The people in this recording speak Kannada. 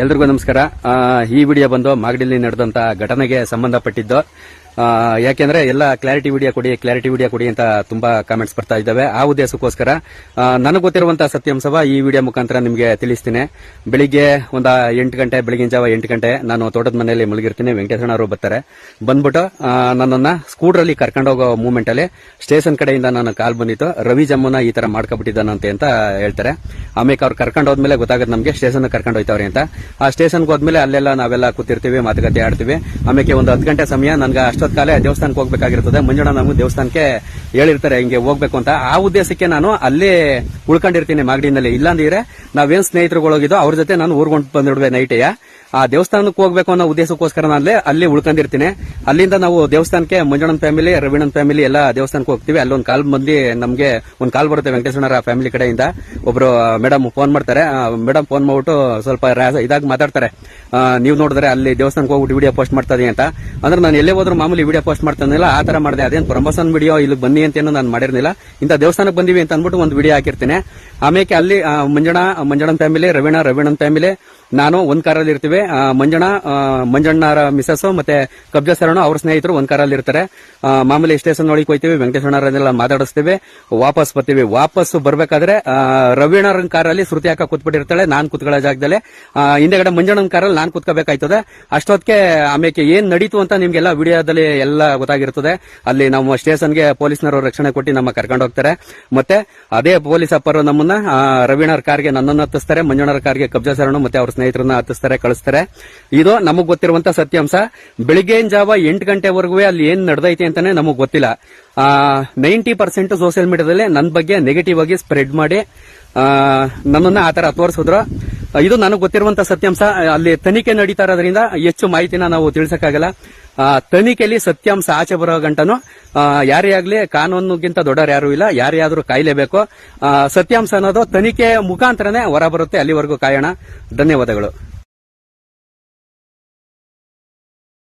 ಎಲ್ರಿಗೂ ನಮಸ್ಕಾರ. ಈ ವಿಡಿಯೋ ಬಂದು ಮಾಗಡಿಲಿ ನಡೆದಂತ ಘಟನೆಗೆ ಸಂಬಂಧಪಟ್ಟಿದ್ದು ಯಾಕೆಂದ್ರೆ ಎಲ್ಲ ಕ್ಲಾರಿಟಿ ವಿಡಿಯೋ ಕೊಡಿ ಕ್ಲಾರಿಟಿ ವಿಡಿಯೋ ಕೊಡಿ ಅಂತ ತುಂಬಾ ಕಾಮೆಂಟ್ಸ್ ಬರ್ತಾ ಇದ್ದಾವೆ. ಆ ಉದ್ದೇಶಕ್ಕೋಸ್ಕರ ನನಗೆ ಗೊತ್ತಿರುವಂತಹ ಸತ್ಯಾಂಶವ ಈ ವಿಡಿಯೋ ಮುಖಾಂತರ ನಿಮಗೆ ತಿಳಿಸ್ತೀನಿ. ಬೆಳಿಗ್ಗೆ ಒಂದ ಎಂಟು ಗಂಟೆ, ಬೆಳಗಿನ ಜಾವ ಎಂಟು ಗಂಟೆ ನಾನು ತೋಟದ ಮನೆಯಲ್ಲಿ ಮಲಗಿರ್ತೀನಿ ವೆಂಕಟೇಶ್ವರ ಅವರು ಬರ್ತಾರೆ. ಬಂದ್ಬಿಟ್ಟು ನನ್ನನ್ನ ಕರ್ಕೊಂಡು ಕರ್ಕೊಂಡೋಗೋ ಮೂಮೆಂಟ್ ಅಲ್ಲಿ ಸ್ಟೇಷನ್ ಕಡೆಯಿಂದ ನಾನು ಕಾಲ್ ಬಂದಿತ್ತು. ರವಿ ಜಮ್ಮನ ಈ ತರ ಮಾಡ್ಕೊಬಿಟ್ಟಿದ್ದಾನಂತೆ ಅಂತ ಹೇಳ್ತಾರೆ. ಆಮೇಲೆ ಅವ್ರು ಕರ್ಕೊಂಡು ಹೋದ್ಮೇಲೆ ಗೊತ್ತಾಗುತ್ತೆ ನಮಗೆ ಸ್ಟೇಷನ್ ಕರ್ಕೊಂಡು ಹೋಯ್ತವ್ರೆ ಅಂತ. ಆ ಸ್ಟೇಷನ್ಗೆ ಹೋದ್ಮೇಲೆ ಅಲ್ಲೆಲ್ಲ ನಾವೆಲ್ಲ ಕೂತಿರ್ತೀವಿ, ಮಾತುಕತೆ ಆಡ್ತೀವಿ. ಆಮೇಲೆ ಒಂದು ಹತ್ತು ಗಂಟೆ ಸಮಯ, ನನ್ಗೆ ಅಷ್ಟೊತ್ ಕಾಲೇ ದೇವಸ್ಥಾನಕ್ಕೆ ಹೋಗ್ಬೇಕಾಗಿರ್ತದೆ. ಮುಂಜಾನೆ ನಮಗೂ ದೇವಸ್ಥಾನಕ್ಕೆ ಹೇಳಿರ್ತಾರೆ, ಹಿಂಗೆ ಹೋಗ್ಬೇಕು ಅಂತ. ಆ ಉದ್ದೇಶಕ್ಕೆ ನಾನು ಅಲ್ಲೇ ಉಳ್ಕೊಂಡಿರ್ತೀನಿ ಮಾಗಡಿನಲ್ಲಿ. ಇಲ್ಲಾಂದಿದ್ರೆ ನಾವೇನ್ ಸ್ನೇಹಿತರುಗಳೋಗಿದ್ದೋ ಅವ್ರ ಜೊತೆ ನಾನು ಊರ್ಗೊಂಡು ಬಂದಿಡುವೆ ನೈಟೆಯ? ಆ ದೇವಸ್ಥಾನಕ್ಕೆ ಹೋಗ್ಬೇಕು ಅನ್ನೋ ಉದ್ದೇಶಕ್ಕೋಸ್ಕರ ನಾನು ಅಲ್ಲೇ ಉಳ್ಕೊಂಡಿರ್ತೀನಿ. ಅಲ್ಲಿಂದ ನಾವು ದೇವಸ್ಥಾನಕ್ಕೆ ಮಂಜುಣನ್ ಫ್ಯಾಮಿಲಿ ರವೀಣನ್ ಫ್ಯಾಮಿಲಿ ಎಲ್ಲ ದೇವಸ್ಥಾನಕ್ಕೆ ಹೋಗ್ತೀವಿ. ಅಲ್ಲೊಂದು ಕಾಲ್ ಬಂದು ನಮಗೆ ಒಂದು ಕಾಲ್ ಬರುತ್ತೆ ವೆಂಕಟೇಶ್ವರ ಫ್ಯಾಮಿಲಿ ಕಡೆಯಿಂದ. ಒಬ್ರು ಮೇಡಮ್ ಫೋನ್ ಮಾಡ್ತಾರೆ. ಮೇಡಮ್ ಫೋನ್ ಮಾಡ್ಬಿಟ್ಟು ಸ್ವಲ್ಪ ಇದಾಗಿ ಮಾತಾಡ್ತಾರೆ. ನೀವು ನೋಡಿದ್ರೆ ಅಲ್ಲಿ ದೇವಸ್ಥಾನಕ್ಕೆ ಹೋಗ್ಬಿಟ್ಟು ವಿಡಿಯೋ ಪೋಸ್ಟ್ ಮಾಡ್ತಾ ಅಂತ. ಅಂದ್ರೆ ನಾನು ಎಲ್ಲೇ ಹೋದ್ರು ಮಾಮೂಲಿ ವಿಡಿಯೋ ಪೋಸ್ಟ್ ಮಾಡ್ತಾನಿಲ್ಲ ಆ ತರ ಮಾಡಿದೆ. ಅದೇನು ಪ್ರಮೋಷನ್ ವಿಡಿಯೋ ಇಲ್ಲಿ ಬನ್ನಿ ಅಂತ ನಾನು ಮಾಡಿರ್ಲಿಲ್ಲ. ಇಂಥ ದೇವಸ್ಥಾನಕ್ಕೆ ಬಂದಿವಿ ಅಂತ ಅಂದ್ಬಿಟ್ಟು ಒಂದು ವಿಡಿಯೋ ಹಾಕಿರ್ತೀನಿ. ಆಮೇಲೆ ಅಲ್ಲಿ ಮಂಜಣ ಮಂಜಣ್ಣ, ಮಂಜಣ್ಣನ್ ಫ್ಯಾಮಿಲಿ, ರವೀಣ, ರವೀಣನ್ ಫ್ಯಾಮಿಲಿ, ನಾನು ಒಂದ್ ಕಾರಲ್ಲಿ ಇರ್ತೀವಿ. ಮಂಜಣ ಮಂಜಣ್ಣ ಮಂಜಣ್ಣರ ಮಿಸಸ್ ಮತ್ತೆ ಕಬ್ಜಾ ಸರಣ ಅವ್ರ ಸ್ನೇಹಿತರು ಒಂದ್ ಕಾರಲ್ಲಿ ಇರ್ತಾರೆ. ಮಾಮೂಲಿ ಸ್ಟೇಷನ್ ಒಳಗೆ ಹೋಯ್ತೀವಿ ವೆಂಕಟೇಶ್ವರನೆಲ್ಲ ಮಾತಾಡಿಸ್ತೀವಿ. ವಾಪಸ್ ಬರ್ತೀವಿ. ವಾಪಸ್ ಬರ್ಬೇಕಾದ್ರೆ ರವೀಣರ ಕಾರಲ್ಲಿ ಶ್ರುತಿ ಹಾಕ ಕೂತ್ಬಿಟ್ಟಿರ್ತಾಳೆ, ನಾನ್ ಕೂತ್ಕೊಳ್ಳೋ ಜಾಗದಲ್ಲಿ. ಹಿಂದೆಗಡೆ ಮಂಜಣ್ಣನ ಕಾರಲ್ಲಿ ನಾನ್ ಕೂತ್ಕೋಬೇಕಾಯ್ತದೆ. ಅಷ್ಟೊತ್ತಿಗೆ ಆಮೇಲೆ ಏನ್ ನಡೀತು ಅಂತ ನಿಮ್ಗೆಲ್ಲ ವಿಡಿಯೋದಲ್ಲಿ ಎಲ್ಲ ಗೊತ್ತಾಗಿರ್ತದೆ. ಅಲ್ಲಿ ನಮ್ಮ ಸ್ಟೇಷನ್ಗೆ ರಕ್ಷಣೆ ಕೊಟ್ಟು ನಮ್ಮ ಕರ್ಕೊಂಡು ಹೋಗ್ತಾರೆ. ಮತ್ತೆ ಅದೇ ಪೊಲೀಸ್ ಅಪ್ಪರು ನಮ್ಮನ್ನ ರವೀಣರ ಕಾರ್ಗೆ ನನ್ನನ್ನು ಹತ್ತಿಸ್ತಾರೆ ಮಂಜುಣರ ಕಾರ್ಗೆ ಕಬ್ಜಾ ಸರಣ ಮತ್ತೆ ಅವ್ರ ಸ್ನೇಹಿತರನ್ನ ಹತ್ತಿಸ್ತಾರೆ, ಕಳಿಸ್ತಾರೆ. ಇದು ನಮಗ್ ಗೊತ್ತಿರುವಂತ ಸತ್ಯಾಂಶ. ಬೆಳಿಗ್ಗೆಯಿಂದ ಜಾವ ಎಂಟು ಗಂಟೆವರೆಗೂ ಅಲ್ಲಿ ಏನ್ ನಡೆದೈತೆ ಅಂತಾನೆ ನಮಗ್ ಗೊತ್ತಿಲ್ಲ. ನೈಂಟಿ ಪರ್ಸೆಂಟ್ ಸೋಷಿಯಲ್ ಮೀಡಿಯಾದಲ್ಲಿ ನನ್ನ ಬಗ್ಗೆ ನೆಗೆಟಿವ್ ಆಗಿ ಸ್ಪ್ರೆಡ್ ಮಾಡಿ ನನ್ನನ್ನ ಆತರ ತೋರಿಸಿದ್ರು. ಇದು ನನಗೆ ಗೊತ್ತಿರುವಂತಹ ಸತ್ಯಾಂಶ. ಅಲ್ಲಿ ತನಿಖೆ ನಡೀತಾ ಇರೋದ್ರಿಂದ ಹೆಚ್ಚು ಮಾಹಿತಿನ ನಾವು ತಿಳಿಸಕ್ಕಾಗಲ್ಲ. ತನಿಖೆಯಲ್ಲಿ ಸತ್ಯಾಂಶ ಆಚೆ ಬರೋ ಗಂಟನು ಯಾರೇ ಆಗಲಿ ಕಾನೂನಿಗಿಂತ ದೊಡ್ಡವರು ಯಾರು ಇಲ್ಲ, ಯಾರೇ ಆದರೂ ಕಾಯಲೇಬೇಕು ಸತ್ಯಾಂಶ ಅನ್ನೋದು ತನಿಖೆ ಮುಖಾಂತರನೇ ಹೊರಬರುತ್ತೆ, ಅಲ್ಲಿವರೆಗೂ ಕಾಯೋಣ. ಧನ್ಯವಾದಗಳು.